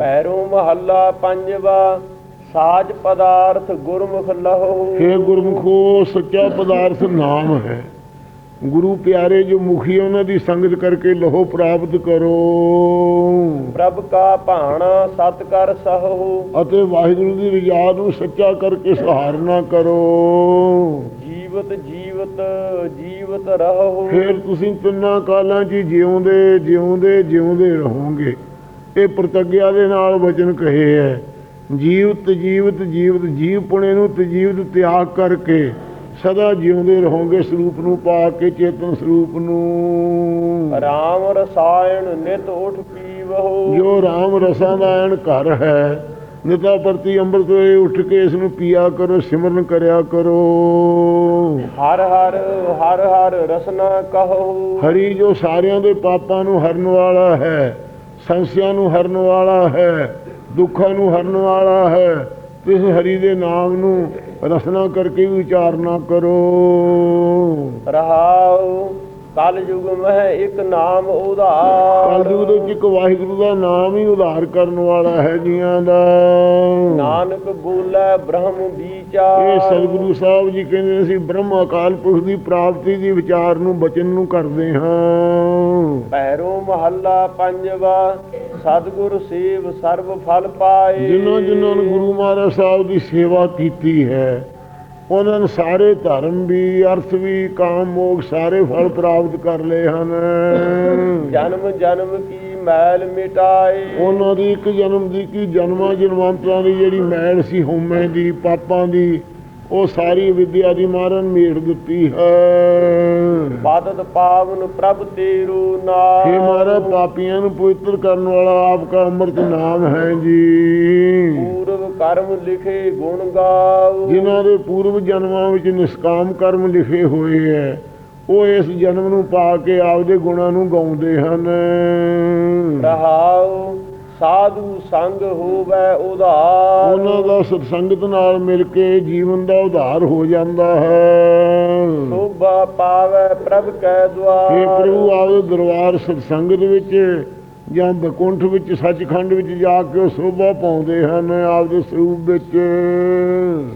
ਪੈਰੋਂ ਮਹੱਲਾ ਪੰਜਵਾ ਸਾਜ ਪਦਾਰਥ ਗੁਰਮੁਖ ਲਹੋ। हे ਗੁਰਮੁਖੋ ਸੱਚਾ ਪਦਾਰਥ ਨਾਮ ਹੈ। ਗੁਰੂ ਪਿਆਰੇ ਜੋ ਮੁਖੀ ਹੈ, ਉਹਨਾਂ ਦੀ ਸੰਗਤ ਕਰਕੇ ਲਹੋ ਪ੍ਰਾਪਤ ਕਰੋ। ਪ੍ਰਭ ਕਾ ਭਾਣਾ ਸਤ ਕਰ ਸਹੋ। ਅਤੇ ਵਾਹਿਗੁਰੂ ਦੀ ਰਜਾ ਨੂੰ ਸੱਚਾ ਕਰਕੇ ਸਹਾਰਨਾ ਕਰੋ। ਜੀਵਤ ਜੀਵਤ ਜੀਵਤ ਰਹੋ। ਫਿਰ ਤੁਸੀਂ ਤਿੰਨਾਂ ਕਾਲਾਂ 'ਚ ਹੀ ਜਿਉਂਦੇ ਜਿਉਂਦੇ ਜਿਉਂਦੇ ਰਹੋਗੇ। ਇਹ ਪ੍ਰਤੱਗਿਆ ਦੇ ਨਾਲ ਵਚਨ ਕਹੇ ਹੈ। ਜੀਵਤ ਜੀਵਤ ਜੀਵਤ ਜੀਵ ਪੁਣੇ ਨੂੰ ਤੇ ਜੀਵਤ ਤਿਆਗ ਕਰਕੇ ਸਦਾ ਜਿਉਂਦੇ ਰਹੋਗੇ ਸਰੂਪ ਨੂੰ ਪਾ ਕੇ ਚੇਤਨ ਸਰੂਪ ਨੂੰ। ਰਾਮ ਰਸਾਇਣ ਨਿਤ ਉਠ ਪੀਵਹੋ। ਜੋ RAM ਰਸਾਂ ਦਾ ਐਨ ਘਰ ਹੈ ਨਿਤਾ ਪ੍ਰਤੀ ਅੰਮ੍ਰਿਤ ਵੇਲੇ ਉੱਠ ਕੇ ਇਸ ਨੂੰ ਪੀਆ ਕਰੋ ਸਿਮਰਨ ਕਰਿਆ ਕਰੋ। ਹਰ ਹਰ ਹਰ ਹਰ ਰਸਨਾ ਕਹੋ। ਹਰੀ ਜੋ ਸਾਰਿਆਂ ਦੇ ਪਾਪਾਂ ਨੂੰ ਹਰਨ ਵਾਲਾ ਹੈ ਸੰਸਿਆ ਨੂੰ ਹਰਨ ਵਾਲਾ ਹੈ, ਦੁੱਖਾਂ ਨੂੰ ਹਰਨ ਵਾਲਾ ਹੈ ਇਸ ਹਰੀ ਦੇ ਨਾਮ ਨੂੰ ਰਸਨਾ ਕਰਕੇ ਵਿਚਾਰਨਾ ਕਰੋ। ਰਹਾਉ ਕਲ ਯੁਗ ਮਹਿ ਇੱਕ ਨਾਮ ਉਧਾਰ। ਕਲਯੁਗ ਦੇ ਵਿੱਚ ਇੱਕ ਵਾਹਿਗੁਰੂ ਦਾ ਨਾਮ ਹੀ ਉਧਾਰ ਕਰਨ ਵਾਲਾ ਹੈ ਜੀਆਂ ਦਾ। ਨਾਨਕ ਬੋਲੇ ਬ੍ਰਹਮ ਵਿਚਾਰ। ਇਹ ਸਤਿਗੁਰੂ ਸਾਹਿਬ ਜੀ ਕਹਿੰਦੇ ਅਸੀਂ ਬ੍ਰਹਮ ਅਕਾਲ ਪੁਰਖ ਦੀ ਪ੍ਰਾਪਤੀ ਦੀ ਵਿਚਾਰ ਨੂੰ ਬਚਨ ਨੂੰ ਕਰਦੇ ਹਾਂ। ਪੈਰੋਂ ਮਹੱਲਾ ਪੰਜਵਾ ਸਤਿਗੁਰ ਸੇਵ ਸਰਬ ਫਲ ਪਾਏ। ਜਿਨ੍ਹਾਂ ਜਿਨ੍ਹਾਂ ਨੇ ਗੁਰੂ ਮਹਾਰਾਜ ਸਾਹਿਬ ਦੀ ਸੇਵਾ ਕੀਤੀ ਹੈ ਉਹਨਾਂ ਨੇ ਸਾਰੇ ਧਰਮ ਵੀ ਅਰਥ ਵੀ ਕਾਮ ਮੋਗ ਸਾਰੇ ਫਲ ਪ੍ਰਾਪਤ ਕਰ ਲਏ ਹਨ। ਜਨਮ ਜਨਮ ਕੀ ਮੈਲ ਮਿਟਾਏ? ਉਹਨਾਂ ਦੀ ਇੱਕ ਜਨਮ ਦੀ ਕੀ ਜਨਮਾਂ ਜਨਮਾਂਤਰਾਂ ਦੀ ਜਿਹੜੀ ਮੈਲ ਸੀ ਹਉਮੈ ਦੀ ਪਾਪਾਂ ਦੀ ਉਹ ਸਾਰੀ ਵਿਦਿਆ ਦੀ ਮਾਰਨ ਮੇੜ ਦਿੱਤੀ ਹੈ। ਬਾਦਤ ਪਾਵਨ ਪ੍ਰਭ ਤੇਰੂ ਨਾਮ। ਮਹਾਰਾਜ ਪਾਪੀਆਂ ਨੂੰ ਪਵਿੱਤਰ ਕਰਨ ਵਾਲਾ ਆਪਕਾ ਅੰਮ੍ਰਿਤ ਨਾਮ ਹੈ ਜੀ। ਪੂਰਵ ਕਰਮ ਲਿਖੇ ਗੁਣ ਗਾਓ। ਜਿਨ੍ਹਾਂ ਦੇ ਪੂਰਵ ਜਨਮਾਂ ਵਿੱਚ ਨਿਸ਼ਕਾਮ ਕਰਮ ਲਿਖੇ ਹੋਏ ਹੈ ਉਹ ਇਸ ਜਨਮ ਨੂੰ ਪਾ ਕੇ ਆਪਦੇ ਗੁਣਾਂ ਨੂੰ ਗਾਉਂਦੇ ਹਨ। ਰਹਾਉ ਸਾਧੂ ਸੰਗ ਹੋਵੇ ਉਧਾਰ। ਉਹਨਾਂ ਦਾ ਸਤਸੰਗਤ ਨਾਲ ਮਿਲ ਕੇ ਜੀਵਨ ਦਾ ਉਧਾਰ ਹੋ ਜਾਂਦਾ ਹੈ। ਸੋਭਾ ਪਾਵੇ ਪ੍ਰਭ ਕੈ ਇਹ ਦੁਆਰ ਪ੍ਰਭੂ ਆਪਦੇ ਦਰਬਾਰ ਸਤਸੰਗਤ ਵਿੱਚ ਜਾਂ ਬਕੁੰਠ ਵਿੱਚ ਸੱਚਖੰਡ ਵਿੱਚ ਜਾ ਕੇ ਸੋਭਾ ਪਾਉਂਦੇ ਹਨ ਆਪਦੇ ਸਰੂਪ ਵਿੱਚ।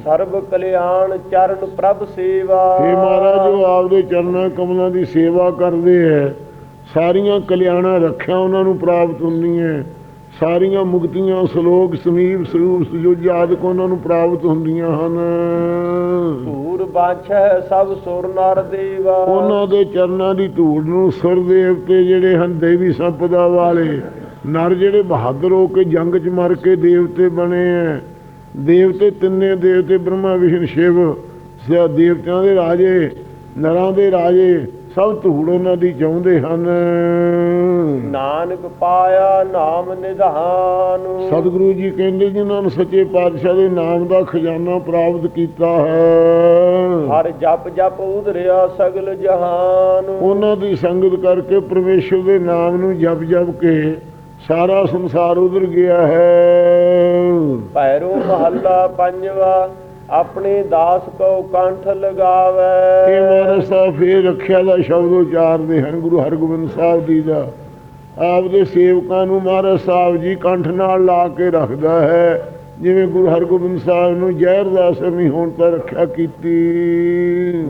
ਸਰਬ ਕਲਿਆਣ ਚਰਨ ਪ੍ਰਭ ਸੇਵਾ। हे ਮਹਾਰਾਜ ਜੋ ਆਪਦੇ ਚਰਨਾਂ ਕਮਲਾਂ ਦੀ ਸੇਵਾ ਕਰਦੇ ਹੈ। ਸਾਰੀਆਂ ਕਲਿਆਣਾਂ ਰੱਖਿਆ ਉਹਨਾਂ ਨੂੰ ਪ੍ਰਾਪਤ ਹੁੰਦੀਆਂ ਸਾਰੀਆਂ ਮੁਕਤੀਆਂ ਸ਼ਲੋਕ ਸਮੀਪ ਸਰੂਪ ਸੁਜੋਜ ਆਦਿਕ ਉਹਨਾਂ ਨੂੰ ਪ੍ਰਾਪਤ ਹੁੰਦੀਆਂ ਹਨ। ਧੂਰ ਬਾਛੈ ਸਭ ਸੁਰ ਨਰ ਦੇਵਾ। ਉਹਨਾਂ ਦੇ ਚਰਨਾਂ ਦੀ ਧੂੜ ਨੂੰ ਸੁਰ ਦੇਵਤੇ ਜਿਹੜੇ ਹਨ ਦੇਵੀ ਸੰਪਦਾ ਵਾਲੇ ਨਰ ਜਿਹੜੇ ਬਹਾਦਰ ਹੋ ਕੇ ਜੰਗ 'ਚ ਮਰ ਕੇ ਦੇਵਤੇ ਬਣੇ ਐ। ਦੇਵਤੇ ਤਿੰਨੇ ਦੇਵਤੇ ਬ੍ਰਹਮਾ ਵਿਸ਼ਨ ਸ਼ਿਵ ਸਿਆ ਦੇਵਤਿਆਂ ਦੇ ਰਾਜੇ ਨਰਾਂ ਦੇ ਰਾਜੇ ਸਭ ਧੂੜ ਉਹਨਾਂ ਦੀ ਚਾਹੁੰਦੇ ਹਨ। ਨਾਨਕ ਪਾਇਆ ਨਾਮ ਨਿਧਾਨ। ਸਤਿਗੁਰੂ ਜੀ ਕਹਿੰਦੇ ਜਿਨ੍ਹਾਂ ਨੂੰ ਸੱਚੇ ਪਾਤਸ਼ਾਹ ਦੇ ਨਾਮ ਦਾ ਖਜ਼ਾਨਾ ਪ੍ਰਾਪਤ ਕੀਤਾ ਹੈ। ਹਰ ਜਪ ਜਪ ਉਧਰਿਆ ਸਗਲ ਜਹਾਨ। ਉਹਨਾਂ ਦੀ ਸੰਗਤ ਕਰਕੇ ਪਰਮੇਸ਼ਰ ਦੇ ਨਾਮ ਨੂੰ ਜਪ ਜਪ ਕੇ ਸਾਰਾ ਸੰਸਾਰ ਉਧਰ ਗਿਆ ਹੈ। ਪੈਰੋਂ ਮਹੱਲਾ ਪੰਜਵਾ। ਆਪਣੇ ਦਾਸ ਕੋ ਕੰਠ ਇਹ ਲਗਾਵੇ ਮਹਾਰਾਜ ਸਾਹਿਬ ਫੇਰ ਰੱਖਿਆ ਦਾ ਸ਼ਬਦ ਉਚਾਰਦੇ ਹਨ ਗੁਰੂ ਹਰਗੋਬਿੰਦ ਸਾਹਿਬ ਜੀ ਦਾ। ਆਪਦੇ ਸੇਵਕਾਂ ਨੂੰ ਮਹਾਰਾਜ ਸਾਹਿਬ ਜੀ ਕੰਠ ਨਾਲ ਲਾ ਕੇ ਰੱਖਦਾ ਹੈ। ਜਿਵੇਂ ਗੁਰੂ ਹਰਗੋਬਿੰਦ ਸਾਹਿਬ ਨੂੰ ਜ਼ਹਿਰ ਦਾ ਨਹੀਂ ਹੋਣ ਤਾਂ ਰੱਖਿਆ ਕੀਤੀ।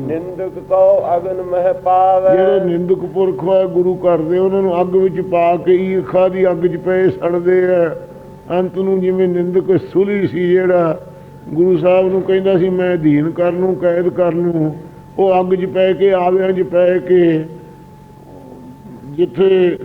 ਨਿੰਦਕ ਕੋ ਅਗਨ ਮਹਿ ਪਾਵੇ। ਜਿਹੜੇ ਨਿੰਦਕ ਪੁਰਖ ਹੈ ਗੁਰੂ ਘਰ ਦੇ ਉਹਨਾਂ ਨੂੰ ਅੱਗ ਵਿੱਚ ਪਾ ਕੇ ਈਰਖਾ ਦੀ ਅੱਗ 'ਚ ਪਏ ਸੜਦੇ ਆ। ਅੰਤ ਨੂੰ ਜਿਵੇਂ ਨਿੰਦਕ ਸੁਲੀ ਸੀ ਜਿਹੜਾ ਗੁਰੂ ਸਾਹਿਬ ਨੂੰ ਕਹਿੰਦਾ ਸੀ, ਮੈਂ ਅਧੀਨ ਕਰ ਲੂੰ ਕੈਦ ਕਰ ਲੂੰ ਉਹ ਅੱਗ 'ਚ ਪੈ ਕੇ, ਆਵਿਆਂ 'ਚ ਪੈ ਕੇ, ਜਿੱਥੇ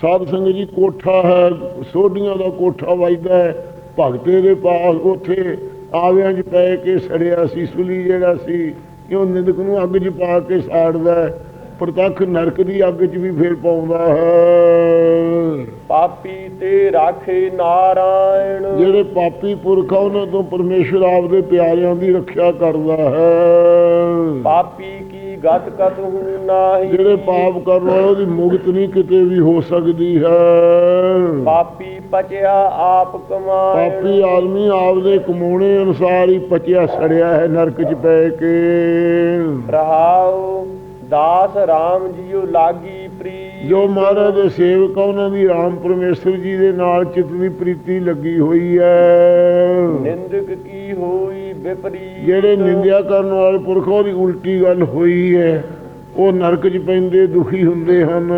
ਸਾਧ ਸੰਗਤ ਜੀ ਕੋਠਾ ਹੈ, ਸੋਢੀਆਂ ਦਾ ਕੋਠਾ ਵੱਜਦਾ ਹੈ, ਭਗਤੇ ਦੇ ਪਾਸ ਉੱਥੇ ਆਵਿਆਂ 'ਚ ਪੈ ਕੇ ਸੜਿਆ ਸੀ, ਸੁਲੀ ਜਿਹੜਾ ਸੀ ਉਹ ਨਿੰਦਕ ਨੂੰ ਅੱਗ 'ਚ ਪਾ ਕੇ ਸਾੜਦਾ ਪ੍ਰਤੱਖ ਨਰਕ ਦੀ ਅੱਗ 'ਚ ਵੀ ਫੇਰ ਪਾਉਂਦਾ ਹੈ। ਪਾਪੀ ਤੇ ਰਾਖੇ ਨਾਰਾਇਣ। ਜਿਹੜੇ ਪਾਪੀ ਪੁਰਖ ਆ ਉਹਨਾਂ ਤੋਂ ਪਰਮੇਸ਼ਰ ਆਪਦੇ ਪਿਆਰਿਆਂ ਦੀ ਰੱਖਿਆ ਕਰਦਾ ਹੈ। ਪਾਪੀ ਕੀ ਗਤ ਕਤ ਹੂ ਨਾਹੀ? ਜਿਹੜੇ ਪਾਪ ਕਰਨ ਵਾਲੇ ਉਹਦੀ ਮੁਕਤ ਨਹੀਂ ਕਿਤੇ ਵੀ ਹੋ ਸਕਦੀ ਹੈ। ਪਾਪੀ ਪਚਿਆ ਆਪ ਕਮਾਏ ਪਾਪੀ ਆਦਮੀ ਆਪਦੇ ਕਮਾਉਣੇ ਅਨੁਸਾਰ ਹੀ ਪਚਿਆ ਸੜਿਆ ਹੈ ਨਰਕ 'ਚ ਪੈ ਕੇ। ਰਹਾਉ ਦਾਸ RAM ਜੀਉ ਲਾਗੀ ਪ੍ਰੀਤ। ਜੋ ਮਹਾਰਾਜ ਦੇ ਸੇਵਕ ਉਹਨਾਂ ਦੀ ਰਾਮ ਪਰਮੇਸ਼ਰ ਜੀ ਦੇ ਨਾਲ ਚਿੱਤ ਦੀ ਪ੍ਰੀਤੀ ਲੱਗੀ ਹੋਈ ਹੈ। ਨਿੰਦਕ ਕੀ ਹੋਈ ਵਿਪਰੀਤ? ਜਿਹੜੇ ਨਿੰਦਿਆ ਕਰਨ ਵਾਲੇ ਪੁਰਖਾਂ ਦੀ ਉਲਟੀ ਗੱਲ ਹੋਈ ਹੈ। ਉਹ ਨਰਕ 'ਚ ਪੈਂਦੇ ਦੁਖੀ ਹੁੰਦੇ ਹਨ।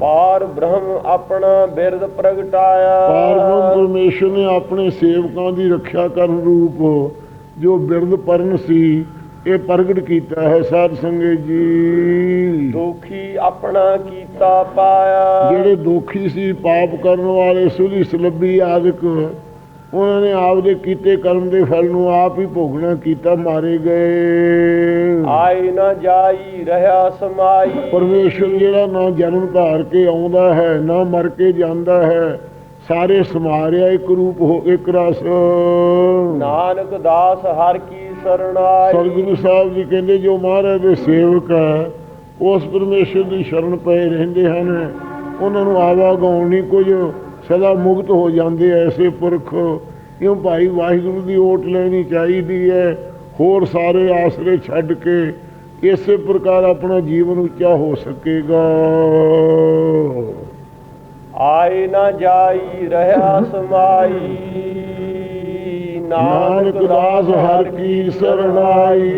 ਪਾਰ ਬ੍ਰਹਮ ਆਪਣਾ ਬਿਰਦ ਪ੍ਰਗਟਾਇਆ। ਪਾਰਬ੍ਰਹਮ ਪਰਮੇਸ਼ਰ ਨੇ ਆਪਣੇ ਸੇਵਕਾਂ ਦੀ ਰੱਖਿਆ ਕਰਨ ਰੂਪ ਜੋ ਬਿਰਧ ਪਰਨ ਸੀ ਇਹ ਪ੍ਰਗਟ ਕੀਤਾ ਹੈ ਸਾਧ ਸੰਗਤ ਜੀ। ਦੁਖੀ ਆਪਣਾ ਕੀਤਾ ਪਾਇਆ। ਜਿਹੜੇ ਦੋਖੀ ਸੀ ਪਾਪ ਕਰਨ ਵਾਲੇ ਸੁਲੀ ਸਲੱਬੀ ਆਦਿਕ ਉਹਨਾਂ ਨੇ ਆਪਦੇ ਕੀਤੇ ਕਰਮ ਦੇ ਫਲ ਨੂੰ ਆਪ ਹੀ ਭੋਗਣਾ ਕੀਤਾ ਮਾਰੇ ਗਏ। ਆਈ ਨਾ ਜਾਈ ਰਹਾ ਸਮਾਈ। ਪਰਮੇਸ਼ਰ ਜਿਹੜਾ ਨਾ ਜਨਮ ਧਾਰ ਕੇ ਆਉਂਦਾ ਹੈ ਨਾ ਮਰ ਕੇ ਜਾਂਦਾ ਹੈ ਸਾਰੇ ਸਮਾਰਿਆ ਇੱਕ ਰੂਪ ਹੋ ਇੱਕ ਰਸ। ਨਾਨਕ ਦਾਸ ਹਰ ਕੀ ਸਰਣਾਈ ਸਤਿਗੁਰੂ ਸਾਹਿਬ ਜੀ ਕਹਿੰਦੇ ਜੋ ਮਹਾਰਾਜ ਦੇ ਸੇਵਕ ਹੈ ਉਸ ਪਰਮੇਸ਼ਰ ਦੀ ਸ਼ਰਨ ਪਏ ਰਹਿੰਦੇ ਹਨ। ਉਹਨਾਂ ਨੂੰ ਆਵਾਗਾਉਣ ਨਹੀਂ ਕੁਝ ਸਦਾ ਮੁਕਤ ਹੋ ਜਾਂਦੇ ਐਸੇ ਪੁਰਖ। ਕਿਉਂ ਭਾਈ ਵਾਹਿਗੁਰੂ ਦੀ ਓਟ ਲੈਣੀ ਚਾਹੀਦੀ ਹੈ। ਹੋਰ ਸਾਰੇ ਆਸਰੇ ਛੱਡ ਕੇ ਇਸੇ ਪ੍ਰਕਾਰ ਆਪਣਾ ਜੀਵਨ ਉੱਚਾ ਹੋ ਸਕੇਗਾ। ਆਏ ਨਾ ਜਾਈ ਰਹਾ ਸਮਾਈ। ਨਾਨਕ ਦਾਸ ਹਰ ਕੀ ਸਰਣਾਈ।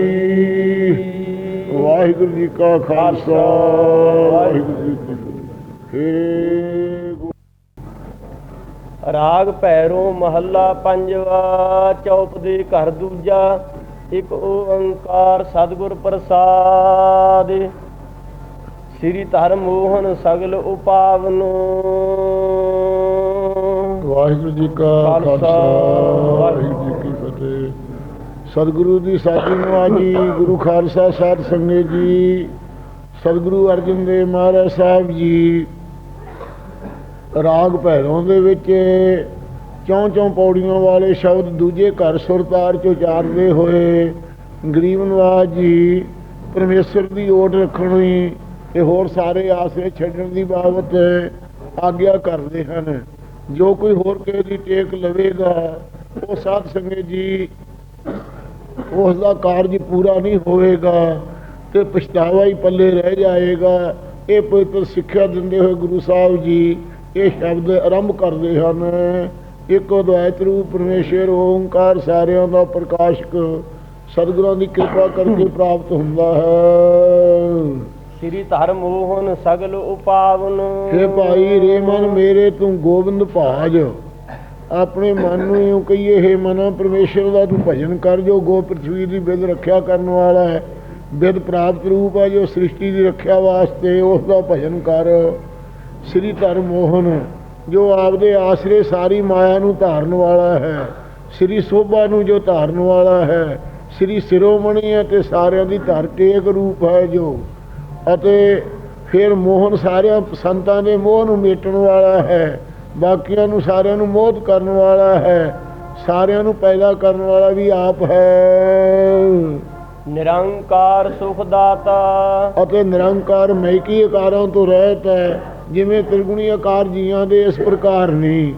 ਵਾਹਿਗੁਰੂ ਜੀ ਕਾ ਖਾਲਸਾ, ਵਾਹਿਗੁਰੂ ਜੀ ਕੀ ਫਤਿਹ। ਰਾਗ ਭੈਰੋ ਮਹੱਲਾ ਪੰਜਵਾ ਚੌਪ ਦੇ ਘਰ ਦੂਜਾ, ਇੱਕ ਓੰਕਾਰ ਸਤਿਗੁਰ ਪ੍ਰਸਾਦ। ਸ੍ਰੀ ਧਰਮ ਮੋਹਨ ਸਗਲ ਉਪਾਵਨ। ਵਾਹਿਗੁਰੂ ਜੀ ਕਾ ਖਾਲਸਾ, ਵਾਹਿਗੁਰੂ ਜੀ ਕੀ ਫਤਿਹ। ਸਤਿਗੁਰੂ ਦੀ ਸਾਜੀ ਨਵਾਜੀ ਗੁਰੂ ਖਾਲਸਾ ਸਾਧ ਸੰਗਤ ਜੀ ਸਤਿਗੁਰੂ ਅਰਜਨ ਦੇਵ ਮਹਾਰਾਜ ਸਾਹਿਬ ਜੀ। ਰਾਗ ਭੈਰੋਂ ਦੇ ਵਿੱਚ ਚੌਂ ਚੌਂ ਪੌੜੀਆਂ ਵਾਲੇ ਸ਼ਬਦ ਦੂਜੇ ਘਰ ਸੁਰਤਾਰ ਚ ਉਚਾਰਦੇ ਹੋਏ ਗਰੀਬ ਨਵਾਜ ਜੀ ਪਰਮੇਸ਼ਰ ਦੀ ਓਟ ਰੱਖਣੀ ਤੇ ਹੋਰ ਸਾਰੇ ਆਸਰੇ ਛੱਡਣ ਦੀ ਬਾਬਤ ਆਗਿਆ ਕਰਦੇ ਹਨ। ਜੋ ਕੋਈ ਹੋਰ ਕਿਸੇ ਦੀ ਟੇਕ ਲਵੇਗਾ, ਉਹ ਸਾਧ ਸੰਗਤ ਜੀ ਉਸ ਦਾ ਕਾਰਜ ਪੂਰਾ ਨਹੀਂ ਹੋਵੇਗਾ ਤੇ ਪਛਤਾਵਾ ਹੀ ਪੱਲੇ ਰਹਿ ਜਾਏਗਾ। ਇਹ ਪਵਿੱਤਰ ਸਿੱਖਿਆ ਦਿੰਦੇ ਹੋਏ ਗੁਰੂ ਸਾਹਿਬ ਜੀ ਇਹ ਸ਼ਬਦ ਆਰੰਭ ਕਰਦੇ ਹਨ। ਇੱਕ ਅਦਵੈਤ ਰੂਪ ਪਰਮੇਸ਼ਰ ਓੰਕਾਰ ਸਾਰਿਆਂ ਦਾ ਪ੍ਰਕਾਸ਼ਕ ਸਤਿਗੁਰਾਂ ਦੀ ਕਿਰਪਾ ਕਰਕੇ ਪ੍ਰਾਪਤ ਹੁੰਦਾ ਹੈ। ਸ੍ਰੀ ਧਰਮ ਮੋਹਨ ਸਗਲ ਉਪਾਵਨ। ਹੇ ਭਾਈ ਰੇ ਮਨ ਮੇਰੇ ਤੂੰ ਗੋਬਿੰਦ ਭਾਜ। ਆਪਣੇ ਮਨ ਨੂੰ ਇਉਂ ਕਹੀਏ, ਹੇ ਮਨਾ ਪਰਮੇਸ਼ਰ ਦਾ ਤੂੰ ਭਜਨ ਕਰ ਜੋ, ਗੋ ਪ੍ਰਥਵੀ ਦੀ ਬਿਦ ਰੱਖਿਆ ਕਰਨ ਵਾਲਾ ਹੈ। ਬਿਦ ਪ੍ਰਾਪਤ ਰੂਪ ਹੈ ਜੋ ਸ੍ਰਿਸ਼ਟੀ ਦੀ ਰੱਖਿਆ ਵਾਸਤੇ, ਉਸ ਦਾ ਭਜਨ ਕਰ। ਸ੍ਰੀ ਧਰਮ ਮੋਹਨ, ਜੋ ਆਪਦੇ ਆਸਰੇ ਸਾਰੀ ਮਾਇਆ ਨੂੰ ਧਾਰਨ ਵਾਲਾ ਹੈ। ਸ੍ਰੀ ਸੋਭਾ ਨੂੰ ਜੋ ਧਾਰਨ ਵਾਲਾ ਹੈ। ਸ੍ਰੀ ਸਿਰੋਮਣੀ ਹੈ ਤੇ ਸਾਰਿਆਂ ਦੀ ਧਰ ਟੇਕ ਰੂਪ ਹੈ ਜੋ। ਅਤੇ ਫਿਰ ਮੋਹਨ ਸਾਰਿਆਂ ਸੰਤਾਂ ਦੇ ਮੋਹ ਨੂੰ ਮੇਟਣ ਵਾਲਾ ਹੈ। ਬਾਕੀਆਂ ਨੂੰ ਸਾਰਿਆਂ ਨੂੰ ਮੋਹਿਤ ਕਰਨ ਵਾਲਾ ਹੈ। ਸਾਰਿਆਂ ਨੂੰ ਪੈਦਾ ਕਰਨ ਵਾਲਾ ਵੀ ਆਪ ਹੈ। ਨਿਰੰਕਾਰ ਸੁਖ ਦਾਤਾ ਅਤੇ ਨਿਰੰਕਾਰ ਮਹਿਕੀ ਆਕਾਰਾਂ ਤੋਂ ਰਹਿਤ ਹੈ ਜਿਵੇਂ ਤ੍ਰਿਗੁਣੀ ਆਕਾਰ ਜੀਆਂ ਦੇ ਇਸ ਪ੍ਰਕਾਰ ਨਹੀਂ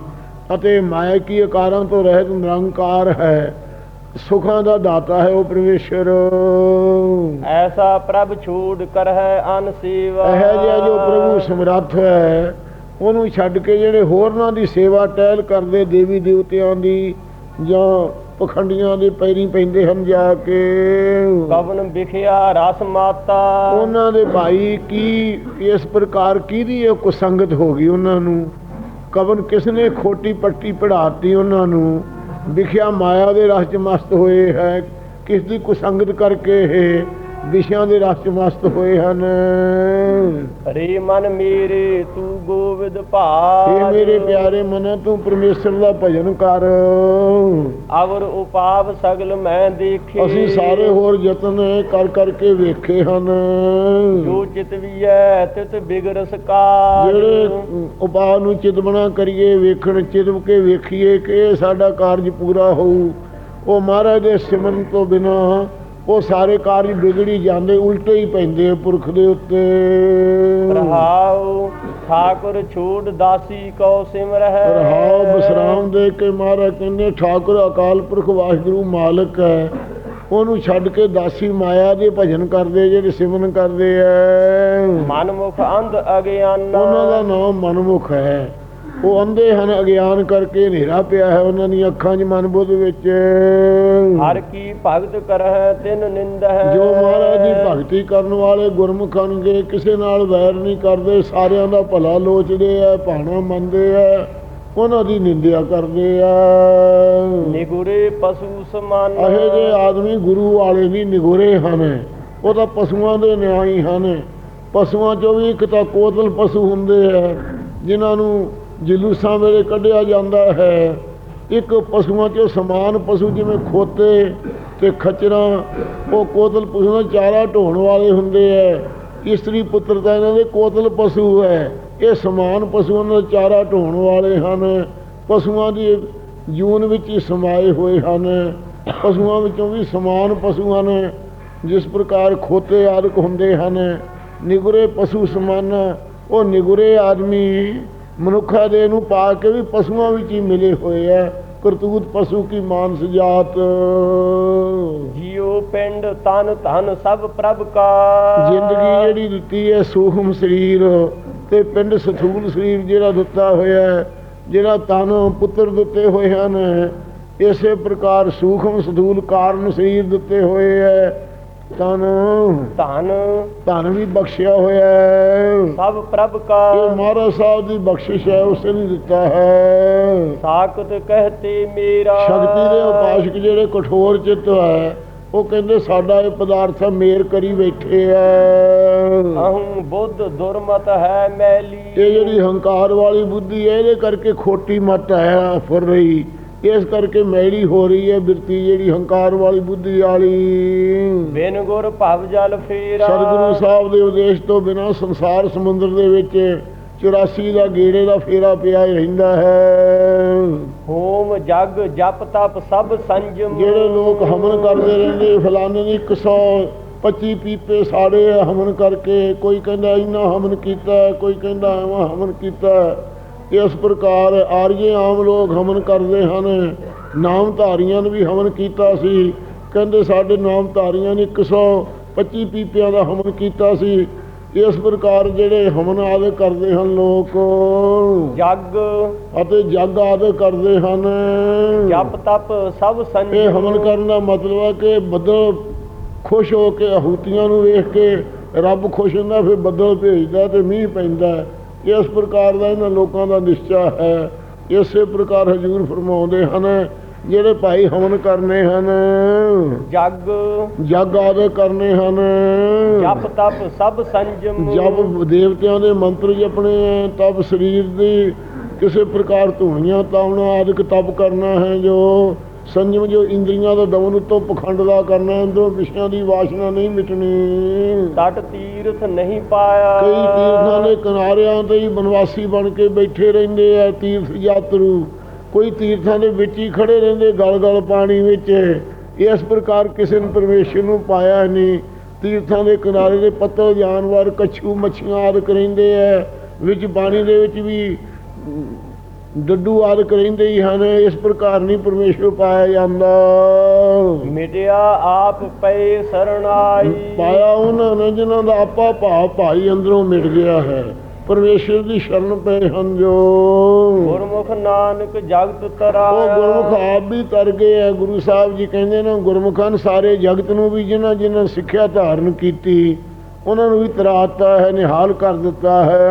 ਅਤੇ ਮਾਇਕੀ ਆਕਾਰਾਂ ਤੋਂ ਰਹਿਤ ਨਿਰੰਕਾਰ ਹੈ। ਸੁਖਾਂ ਦਾ ਦਾਤਾ ਹੈ ਉਹ ਪਰਮੇਸ਼ਰ। ਐਸਾ ਪ੍ਰਭ ਛੂੜ ਕਰ ਹੈ ਅਨ ਸੇਵਾ। ਇਹ ਜਿਹਾ ਜੋ ਪ੍ਰਭੂ ਸਮਰੱਥ ਹੈ ਉਹਨੂੰ ਛੱਡ ਕੇ ਜਿਹੜੇ ਹੋਰਨਾਂ ਦੀ ਸੇਵਾ ਟਹਿਲ ਕਰਦੇ ਦੇਵੀ ਦੇਵਤਿਆਂ ਦੀ ਜਾਂ ਪਖੰਡੀਆਂ ਦੇ ਪੈਰੀ ਪੈਂਦੇ ਹਨ ਜਾ ਕੇ। ਕਵਨ ਵਿਖਿਆ ਰਸ ਮਾਤਾ। ਉਹਨਾਂ ਦੇ ਭਾਈ ਕੀ ਇਸ ਪ੍ਰਕਾਰ ਕਿਹਦੀ ਇਹ ਕੁਸੰਗਤ ਹੋ ਗਈ ਉਹਨਾਂ ਨੂੰ? ਕਵਨ ਕਿਸ ਨੇ ਖੋਟੀ ਪੱਟੀ ਪੜਾਤੀ ਉਹਨਾਂ ਨੂੰ? ਵਿਖਿਆ ਮਾਇਆ ਦੇ ਰਸ ਚ ਮਸਤ ਹੋਏ ਹੈ। ਕਿਸ ਦੀ ਕੁਸੰਗਤ ਕਰਕੇ ਇਹ ਵਿਸ਼ਿਆਂ ਦੇ ਰਸ ਮਸਤ ਹੋਏ ਹਨ। ਰੇ ਮਨ ਮੇਰੇ ਤੂੰ ਗੋਵਿੰਦ ਭਾਜ ਇਹ ਮੇਰੇ ਪਿਆਰੇ ਮਨਾ ਤੂੰ ਪਰਮੇਸ਼ਰ ਦਾ ਭਜਨ ਕਰ। ਅਵਰ ਉਪਾਵ ਸਗਲ ਮੈਂ ਦੇਖੇ। ਅਸੀਂ ਸਾਰੇ ਹੋਰ ਯਤਨ ਕਰ ਕਰਕੇ ਵੇਖੇ ਹਨ। ਜੋ ਚਿਤ ਵੀਐ ਤਿਤ ਬਿਗਰਸ ਕਾਜ ਜਿਹੜੇ ਉਪਾਅ ਨੂੰ ਚਿਤਵਣਾ ਕਰੀਏ ਵੇਖਣ ਚਿਤਵ ਕੇ ਵੇਖੀਏ ਕਿ ਸਾਡਾ ਕਾਰਜ ਪੂਰਾ ਹੋਊ। ਉਹ ਮਹਾਰਾਜ ਦੇ ਸਿਮਰਨ ਤੋਂ ਬਿਨਾ ਉਹ ਸਾਰੇ ਕਾਰਜ ਵਿਗੜੀ ਜਾਂਦੇ ਉਲਟੇ ਹੀ ਪੈਂਦੇ ਆ ਪੁਰਖ ਦੇ ਉੱਤੇ। ਰਹਾਉ ਠਾਕੁਰ ਛੂਟ ਦਾਸੀ ਕੋ ਸਿਮਰਹਿ। ਰਹਾਉ ਬਸਰਾਮ ਦੇ ਕੇ ਮਹਾਰਾਜ ਕਹਿੰਦੇ ਠਾਕੁਰ ਅਕਾਲ ਪੁਰਖ ਵਾਹਿਗੁਰੂ ਮਾਲਕ ਹੈ। ਉਹਨੂੰ ਛੱਡ ਕੇ ਦਾਸੀ ਮਾਇਆ ਦੇ ਭਜਨ ਕਰਦੇ ਜਿਹੜੇ ਸਿਮਰਨ ਕਰਦੇ ਐ ਮਨਮੁਖ ਅੰਧ ਅਗਿਆਨਾ। ਉਹਨਾਂ ਦਾ ਨਾਮ ਮਨਮੁਖ ਹੈ। ਉਹ ਅੰਧੇ ਹਨ ਅਗਿਆਨ ਕਰਕੇ ਹਨੇਰਾ ਪਿਆ ਹੈ ਉਹਨਾਂ ਦੀਆਂ ਅੱਖਾਂ 'ਚ ਮਨ ਬੁੱਧ ਵਿੱਚ। ਹਰ ਕੀ ਭਗਤ ਕਰਹਿ ਤਿਨ ਨਿੰਦ ਹੈ ਜੋ ਮਹਾਰਾਜ ਦੀ ਭਗਤੀ ਕਰਨ ਵਾਲੇ ਗੁਰਮੁਖਾਂ ਦੇ ਕਿਸੇ ਨਾਲ ਵੈਰ ਨਹੀਂ ਕਰਦੇ ਸਾਰਿਆਂ ਦਾ ਭਲਾ ਲੋਚਦੇ ਆ ਭਾਣਾ ਮੰਨਦੇ ਆ ਉਹਨਾਂ ਦੀ ਨਿੰਦਿਆ ਕਰਦੇ ਆ। ਨਿਗੁਰੇ ਪਸ਼ੂ ਸਮਾਨ। ਇਹ ਜੇ ਆਦਮੀ ਗੁਰੂ ਵਾਲੇ ਨਹੀਂ ਨਿਗੁਰੇ ਹਨ। ਉਹ ਤਾਂ ਪਸ਼ੂਆਂ ਦੇ ਨਿਆਈ ਹਨ। ਪਸ਼ੂਆਂ ਚੋਂ ਵੀ ਇੱਕ ਤਾਂ ਕੋਤਲ ਪਸ਼ੂ ਹੁੰਦੇ ਆ ਜਿਨ੍ਹਾਂ ਨੂੰ ਜਲੂਸਾਂ ਵੇਲੇ ਕੱਢਿਆ ਜਾਂਦਾ ਹੈ। ਇੱਕ ਪਸ਼ੂਆਂ ਚੋਂ ਸਮਾਨ ਪਸ਼ੂ ਜਿਵੇਂ ਖੋਤੇ ਤੇ ਖਚਰਾਂ, ਉਹ ਕੋਤਲ ਪਸ਼ੂ ਦਾ ਚਾਰਾ ਢੋਣ ਵਾਲੇ ਹੁੰਦੇ ਆ ਇਸਤਰੀ ਪੁੱਤਰ ਤਾਂ ਇਹਨਾਂ ਦੇ ਕੋਤਲ ਪਸ਼ੂ ਹੈ ਇਹ ਸਮਾਨ ਪਸ਼ੂਆਂ ਦਾ ਚਾਰਾ ਢੋਣ ਵਾਲੇ ਹਨ। ਪਸ਼ੂਆਂ ਦੀ ਜੂਨ ਵਿੱਚ ਹੀ ਸਮਾਏ ਹੋਏ ਹਨ। ਪਸ਼ੂਆਂ ਵਿੱਚੋਂ ਵੀ ਸਮਾਨ ਪਸ਼ੂ ਹਨ, ਜਿਸ ਪ੍ਰਕਾਰ ਖੋਤੇ ਆਦਿਕ ਹੁੰਦੇ ਹਨ। ਨਿਗਰੇ ਪਸ਼ੂ ਸਮਾਨ, ਉਹ ਨਿਗਰੇ ਆਦਮੀ ਮਨੁੱਖਾ ਦੇ ਨੂੰ ਪਾ ਕੇ ਵੀ ਪਸ਼ੂਆਂ ਵਿੱਚ ਹੀ ਮਿਲੇ ਹੋਏ ਹੈ ਕਰਤੂਤ ਪਸ਼ੂ ਕੀ ਮਾਨਸ ਜਾਤ। ਜੀਉ ਪਿੰਡ ਤਨ ਧਨ ਸਭ ਪ੍ਰਭ ਕਾ। ਜ਼ਿੰਦਗੀ ਜਿਹੜੀ ਦਿੱਤੀ ਹੈ ਸੂਖਮ ਸਰੀਰ ਤੇ ਪਿੰਡ ਸਥੂਲ ਸਰੀਰ ਜਿਹੜਾ ਦਿੱਤਾ ਹੋਇਆ ਹੈ ਜਿਹੜਾ ਤਨ ਪੁੱਤਰ ਦਿੱਤੇ ਹੋਏ ਹਨ ਇਸੇ ਪ੍ਰਕਾਰ ਸੂਖਮ ਸਥੂਲ ਕਾਰਨ ਸਰੀਰ ਦਿੱਤੇ ਹੋਏ ਹੈ। ਤਨ ਧਨ। ਧਨ ਵੀ ਬਖਸ਼ਿਆ ਹੋਇਆ ਹੈ। ਸਭ ਪ੍ਰਭ ਕਾ। ਇਹ ਮਹਾਰਾਜ ਸਾਹਿਬ ਦੀ ਬਖਸ਼ਿਸ਼ ਹੈ ਉਸੇ ਨੇ ਦਿੱਤਾ ਹੈ। ਸਾਖਤ ਕਹਤੇ ਮੇਰਾ। ਸ਼ਕਤੀ ਦੇ ਉਪਾਸ਼ਕ ਜਿਹੜੇ ਕਠੋਰ ਚਿੱਤ ਹੈ ਉਹ ਕਹਿੰਦੇ ਸਾਡਾ ਇਹ ਪਦਾਰਥ ਮੇਰ ਕਰੀ ਬੈਠੇ ਹੈ। ਅਹੰ ਬੁੱਧ ਦੁਰਮਤ ਹੈ ਮੈਲੀ। ਇਹ ਜਿਹੜੀ ਹੰਕਾਰ ਵਾਲੀ ਬੁੱਧੀ ਹੈ ਇਹਦੇ ਕਰਕੇ ਖੋਟੀ ਮਤ ਹੈ ਫੁਰ ਰਹੀ ਇਸ ਕਰਕੇ ਮੈੜੀ ਹੋ ਰਹੀ ਹੈ ਬਿਰਤੀ ਜਿਹੜੀ ਹੰਕਾਰ ਵਾਲੀ ਬੁੱਧੀ ਵਾਲੀ। ਬਿਨ ਗੁਰ ਭਵ ਜਲ ਫੇਰਾ। ਸਤਿਗੁਰੂ ਸਾਹਿਬ ਦੇ ਉਦੇਸ਼ ਤੋਂ ਬਿਨਾ ਸੰਸਾਰ ਸਮੁੰਦਰ ਦੇ ਵਿੱਚ 84 ਦਾ ਗੇੜੇ ਦਾ ਫੇਰਾ ਪਿਆ ਰਹਿੰਦਾ ਹੈ। ਹੋਮ ਜਗ ਜਪ ਤਪ ਸਭ ਸੰਜਮ। ਜਿਹੜੇ ਲੋਕ ਹਮਨ ਕਰਦੇ ਰਹਿੰਦੇ ਫਲਾਣੇ ਨੇ 125 ਪੀਪੇ ਸਾੜੇ ਹਮਨ ਕਰਕੇ। ਕੋਈ ਕਹਿੰਦਾ ਇੰਨਾ ਹਮਨ ਕੀਤਾ ਕੋਈ ਕਹਿੰਦਾ ਐਵੇਂ ਹਮਨ ਕੀਤਾ। ਇਸ ਪ੍ਰਕਾਰ ਆਰਜੇ ਆਮ ਲੋਕ ਹਮਨ ਕਰਦੇ ਹਨ। ਨਾਮਧਾਰੀਆਂ ਨੇ ਵੀ ਹਮਨ ਕੀਤਾ ਸੀ। ਕਹਿੰਦੇ ਸਾਡੇ ਨਾਮਧਾਰੀਆਂ ਨੇ 125 ਪੀਪਿਆਂ ਦਾ ਹਮਨ ਕੀਤਾ ਸੀ। ਇਸ ਪ੍ਰਕਾਰ ਜਿਹੜੇ ਹਮਨ ਆਦਿ ਕਰਦੇ ਹਨ ਲੋਕ ਜਗ। ਅਤੇ ਜਗ ਆਦਿ ਕਰਦੇ ਹਨ। ਜਪ ਤਪ ਸਭ ਇਹ ਸੰਜਮ ਹਮਨ ਕਰਨ ਦਾ ਮਤਲਬ ਹੈ ਕਿ ਬੱਦਲ ਖੁਸ਼ ਹੋ ਕੇ ਆਹੂਤੀਆਂ ਨੂੰ ਵੇਖ ਕੇ ਰੱਬ ਖੁਸ਼ ਹੁੰਦਾ ਫਿਰ ਬੱਦਲ ਭੇਜਦਾ ਤੇ ਮੀਂਹ ਪੈਂਦਾ। ਹੈ। ਇਸ ਪ੍ਰਕਾਰ ਦਾ ਇਹਨਾਂ ਲੋਕਾਂ ਦਾ ਨਿਸ਼ਚਾ ਹੈ। ਇਸੇ ਪ੍ਰਕਾਰ ਹਜੂਰ ਫਰਮਾਉਂਦੇ ਹਨ ਜਿਹੜੇ ਭਾਈ ਹਵਨ ਕਰਨੇ ਹਨ। ਜਗ। ਜਗ ਆਦਿ ਕਰਨੇ ਹਨ। ਜਪ ਤਪ ਸਭ ਸੰਜਮ। ਜਬ ਦੇਵਤਿਆਂ ਦੇ ਮੰਤਰ ਜਪਣੇ ਹੈ ਤਬ ਸਰੀਰ ਦੀ ਕਿਸੇ ਪ੍ਰਕਾਰ ਧੂਣੀਆਂ ਤਾਉਣਾ ਆਦਿਕ ਤਪ ਕਰਨਾ ਹੈ ਜੋ ਸੰਜਮ ਜੋ ਇੰਦਰੀਆਂ ਦਾ ਦਮਨ ਉਤੋਂ ਪਖੰਡ ਦਾ ਕਰਨਾ ਅੰਦਰੋਂ ਵਿਸ਼ਿਆਂ ਦੀ ਵਾਸ਼ਨਾ ਨਹੀਂ ਮਿਟਣੀ। ਤਟ ਤੀਰਥ ਨਹੀਂ ਪਾਇਆ। ਕਈ ਤੀਰਥਾਂ ਦੇ ਕਿਨਾਰਿਆਂ ਤੇ ਹੀ ਬਨਵਾਸੀ ਬਣ ਕੇ ਬੈਠੇ ਰਹਿੰਦੇ ਆ ਤੀਰਥ ਯਾਤਰੂ ਕੋਈ ਤੀਰਥਾਂ ਦੇ ਵਿੱਚ ਹੀ ਖੜੇ ਰਹਿੰਦੇ ਗਲ ਗਲ ਪਾਣੀ ਵਿੱਚ। ਇਸ ਪ੍ਰਕਾਰ ਕਿਸੇ ਨੇ ਪਰਮੇਸ਼ਰ ਨੂੰ ਪਾਇਆ ਨਹੀਂ। ਤੀਰਥਾਂ ਦੇ ਕਿਨਾਰੇ ਦੇ ਪੱਤਲ ਜਾਨਵਰ ਕਛੂ ਮੱਛੀਆਂ ਆਦਿ ਰਹਿੰਦੇ ਆ। ਵਿੱਚ ਪਾਣੀ ਦੇ ਵਿੱਚ ਵੀ ਡੱਡੂ ਆਦਿ ਰਹਿੰਦੇ ਹੀ ਹਨ ਇਸ ਪ੍ਰਕਾਰ ਨਹੀਂ ਪਰਮੇਸ਼ਰ ਪਾਇਆ ਜਾਂਦਾ। ਮਿਟਿਆ ਆਪ ਪਏ ਸਰਣਾਈ। ਪਾਇਆ ਉਹਨਾਂ ਨੇ ਜਿਨ੍ਹਾਂ ਦਾ ਆਪਾ ਭਾਵ ਭਾਈ ਅੰਦਰੋਂ ਮਿਟ ਗਿਆ ਹੈ। ਪਰਮੇਸ਼ਰ ਦੀ ਸ਼ਰਨ ਪਏ ਹਨ ਜੋ। ਗੁਰਮੁਖ ਨਾਨਕ ਜਗਤ ਤਰਾ ਉਹ ਗੁਰਮੁਖ ਆਪ ਵੀ ਤਰ ਗਏ ਹੈ। ਗੁਰੂ ਸਾਹਿਬ ਜੀ ਕਹਿੰਦੇ ਨੇ ਗੁਰਮੁਖਾਂ ਸਾਰੇ ਜਗਤ ਨੂੰ ਵੀ ਜਿਨ੍ਹਾਂ ਜਿਨ੍ਹਾਂ ਸਿੱਖਿਆ ਧਾਰਨ ਕੀਤੀ ਉਹਨਾਂ ਨੂੰ ਵੀ ਤਰਾਤਾ ਹੈ ਨਿਹਾਲ ਕਰ ਦਿੱਤਾ ਹੈ।